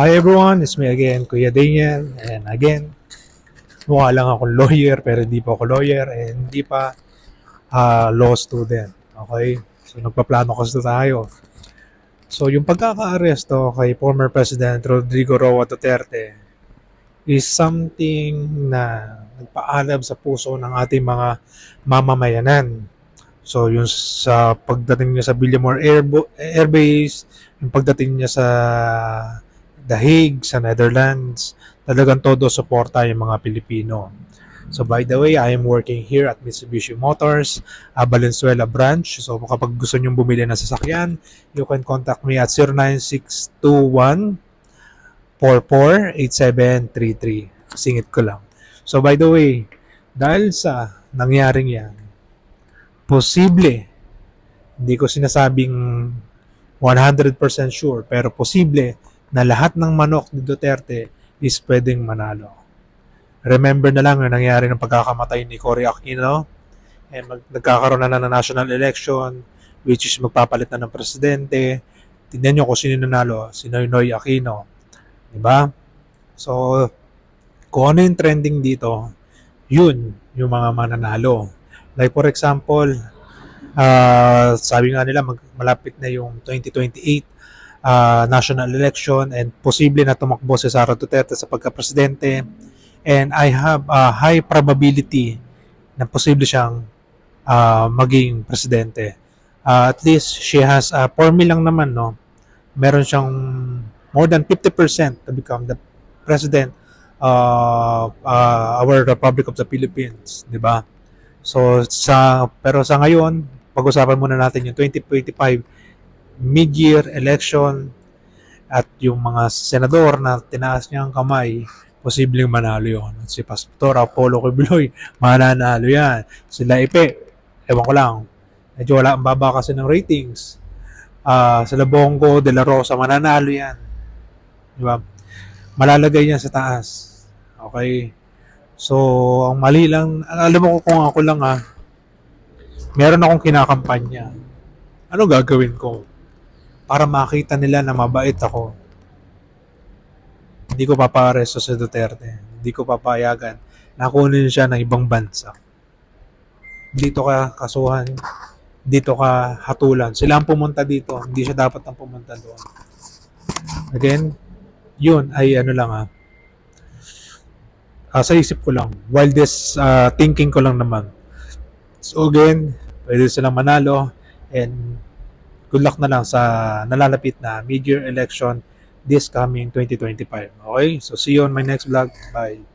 Hi everyone, it's me again, Kuya Daniel. And again, mukha lang akong lawyer pero hindi pa ako lawyer and hindi pa ah, law student. Okay? So nagpaplano kasi tayo. So yung pagkaka-aresto kay former President Rodrigo Roa Duterte is something na nagpaalam sa puso ng ating mga mamamayanan. So yung sa pagdating niya sa Villamor Air, Air Base, yung pagdating niya sa The Hague, sa Netherlands, talagang todo suporta yung mga Pilipino. So by the way, I am working here at Mitsubishi Motors, uh, Valenzuela branch. So kapag gusto nyong bumili ng sasakyan, you can contact me at 09621 448733. Singit ko lang. So by the way, dahil sa nangyaring yan, posible, hindi ko sinasabing 100% sure, pero posible na lahat ng manok ni Duterte is pwedeng manalo. Remember na lang yung nangyari ng pagkakamatay ni Cory Aquino and mag- nagkakaroon na ng national election which is magpapalit na ng presidente. Tingnan nyo kung sino nanalo, si Noynoy Aquino. Diba? So, kung ano yung trending dito, yun yung mga mananalo. Like for example, ah, sabi nga nila mag, malapit na yung 2028 ah, national election and posible na tumakbo si Sara Duterte sa pagka-presidente and I have a high probability na posible siyang ah, maging presidente. Ah, at least she has uh, for me lang naman no. Meron siyang more than 50% to become the president of uh, our Republic of the Philippines, 'di ba? So sa pero sa ngayon, pag-usapan muna natin yung 2025 mid-year election at yung mga senador na tinaas niyang kamay, posibleng manalo yun. Si Pastor Apollo Kibuloy, mananalo yan. Sila Ipe, ewan ko lang, medyo wala ang baba kasi ng ratings. Ah, sila Bongo, De La Rosa, mananalo yan. Di ba? Malalagay yan sa taas. Okay? So, ang mali lang, alam mo kung ako lang ah, meron akong kinakampanya. Ano gagawin ko? Para makita nila na mabait ako. Hindi ko paparesto si Duterte. Hindi ko papayagan na kunin siya ng ibang bansa. Dito ka kasuhan. Dito ka hatulan. Sila ang pumunta dito. Hindi siya dapat ang pumunta doon. Again, yun ay ano lang ah. Ah, sa isip ko lang. Wildest ah, thinking ko lang naman. So again, pwede silang manalo and good luck na lang sa nalalapit na mid-year election this coming 2025. Okay? So see you on my next vlog. Bye.